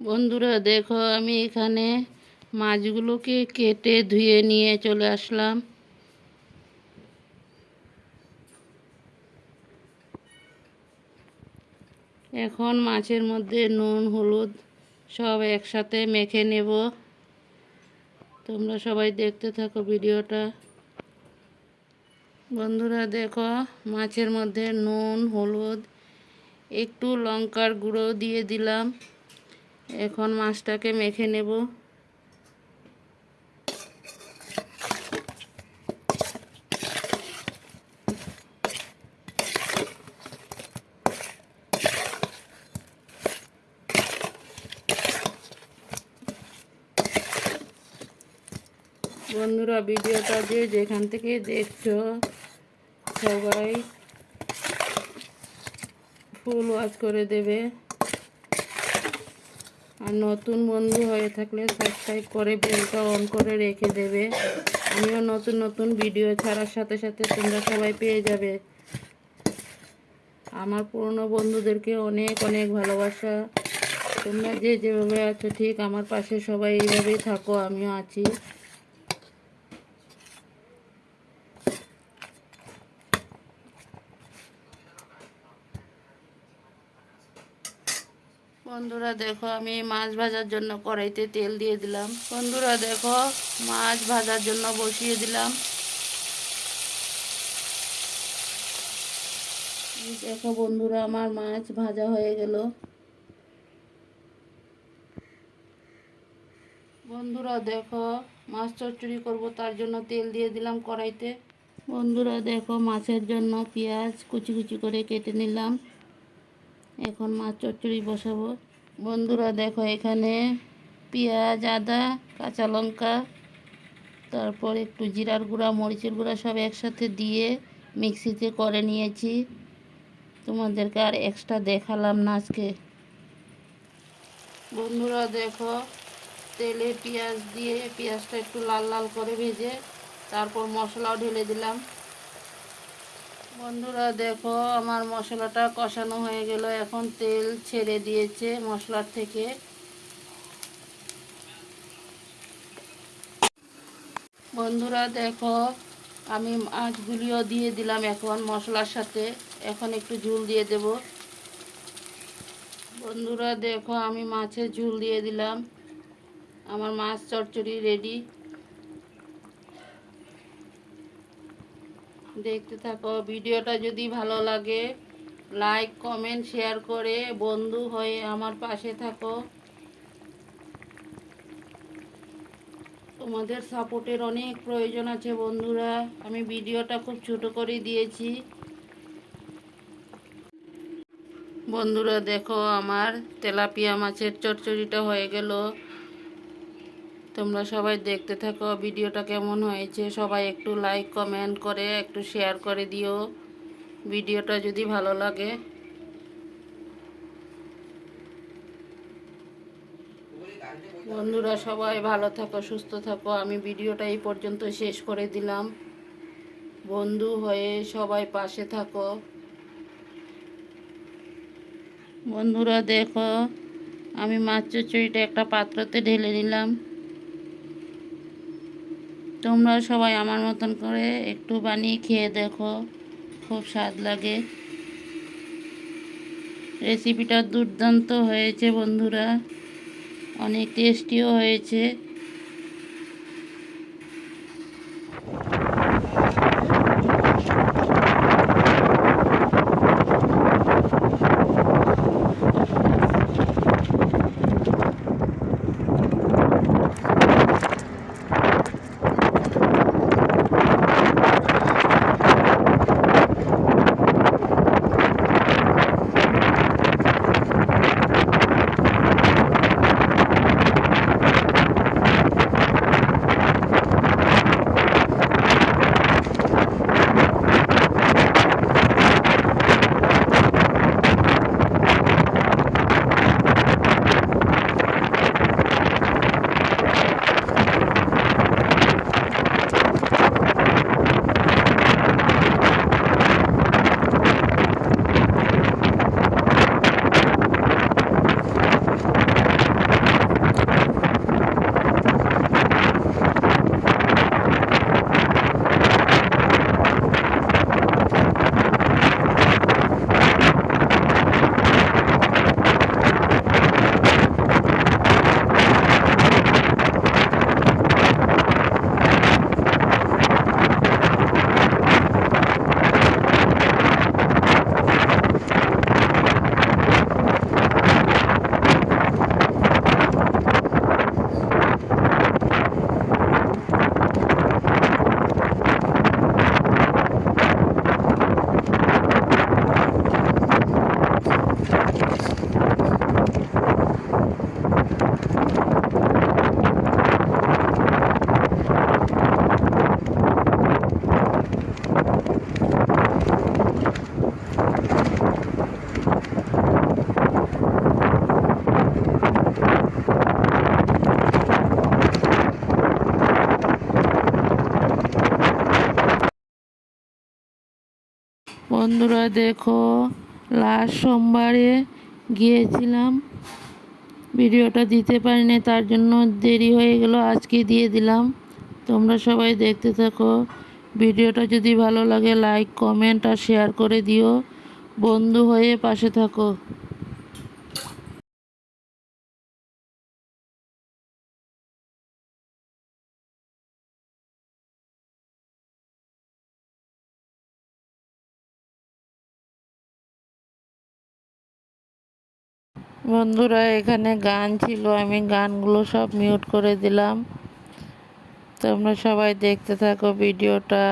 বন্ধুরা, দেখো আমি এখানে মাছগুলোকে কেটে ধুয়ে নিয়ে চলে আসলাম। এখন মাছের মধ্যে নুন, হলুদ সব একসাথে মেখে নেব। তোমরা সবাই দেখতে থাকো ভিডিওটা। বন্ধুরা, দেখো মাছের মধ্যে নুন, হলুদ, একটু লঙ্কার গুঁড়ো দিয়ে দিলাম। এখন মাছটাকে মেখে নেব। বন্ধুরা, ভিডিওটা যে যেখান থেকে দেখছ, সবাই ফুল ওয়াচ করে দেবে। আর নতুন বন্ধু হয়ে থাকলে সাবস্ক্রাইব করে বেলটা অন করে রেখে দেবে। আমিও নতুন নতুন ভিডিও ছাড়ার সাথে সাথে তোমরা সবাই পেয়ে যাবে। আমার পুরনো বন্ধুদেরকে অনেক অনেক ভালোবাসা। তোমরা যে যেভাবে আছো, ঠিক আমার পাশে সবাই এইভাবেই থাকো, আমিও আছি। বন্ধুরা দেখো, আমি মাছ ভাজার জন্য কড়াইতে তেল দিয়ে দিলাম। বন্ধুরা দেখো, মাছ ভাজার জন্য বসিয়ে দিলাম। দেখো বন্ধুরা, আমার মাছ ভাজা হয়ে গেল। বন্ধুরা দেখো, মাছ চচ্চড়ি করব, তার জন্য তেল দিয়ে দিলাম কড়াইতে। বন্ধুরা দেখো, মাছের জন্য পেঁয়াজ কুচি কুচি করে কেটে নিলাম। এখন মাছ চচ্চড়ি বসাবো। বন্ধুরা দেখো এখানে পেঁয়াজ, আদা, কাঁচা লঙ্কা, তারপর একটু জিরার গুঁড়া, মরিচের গুঁড়া সব একসাথে দিয়ে মিক্সিতে করে নিয়েছি। তোমাদেরকে আর এক্সট্রা দেখালাম না আজকে। বন্ধুরা দেখো, তেলে পেঁয়াজ দিয়ে পেঁয়াজটা একটু লাল লাল করে ভেজে তারপর মশলাও ঢেলে দিলাম। বন্ধুরা দেখো, আমার মশলাটা কষানো হয়ে গেল। এখন তেল ছেড়ে দিয়েছে মশলার থেকে। বন্ধুরা দেখো, আমি মাছগুলিও দিয়ে দিলাম এখন মশলার সাথে। এখন একটু ঝুল দিয়ে দেব। বন্ধুরা দেখো, আমি মাছের ঝুল দিয়ে দিলাম। আমার মাছ চচ্চড়ি রেডি দেখতে থাকো। ভিডিওটা যদি ভালো লাগে লাইক কমেন্ট শেয়ার করে বন্ধু হয়ে আমার পাশে থাকো। তোমাদের সাপোর্টের অনেক প্রয়োজন আছে বন্ধুরা। আমি ভিডিওটা খুব ছোট করে দিয়েছি। বন্ধুরা দেখো, আমার তেলাপিয়া মাছের চচ্চড়িটা হয়ে গেল। তোমরা সবাই দেখতে থাকো ভিডিওটা কেমন হয়েছে। সবাই একটু লাইক কমেন্ট করে, একটু শেয়ার করে দিও। ভিডিওটা যদি ভালো লাগে। বন্ধুরা সবাই ভালো থাকো, সুস্থ থাকো। আমি ভিডিওটা এই পর্যন্ত শেষ করে দিলাম। বন্ধু হয়ে সবাই পাশে থাকো। বন্ধুরা দেখো, আমি মাছ চচ্চড়িটা একটা পাত্রতে ঢেলে নিলাম। তোমরা সবাই আমার মতন করে একটু বানিয়ে খেয়ে দেখো। খুব স্বাদ লাগে। রেসিপিটা দুর্দান্ত হয়েছে বন্ধুরা। অনেক টেস্টিও হয়েছে। বন্ধুরা, দেখো, লাস্ট সোমবারে গিয়েছিলাম। ভিডিওটা দিতে পারিনি, তার জন্য দেরি হয়ে গেল, আজকে দিয়ে দিলাম। তোমরা সবাই দেখতে থাকো। ভিডিওটা যদি ভালো লাগে লাইক কমেন্ট আর শেয়ার করে দিও। বন্ধু হয়ে পাশে থাকো। বন্ধুরা, এখানে গান ছিল, আমি গানগুলো সব মিউট করে দিলাম। তোমরা সবাই দেখতে থাকো ভিডিওটা।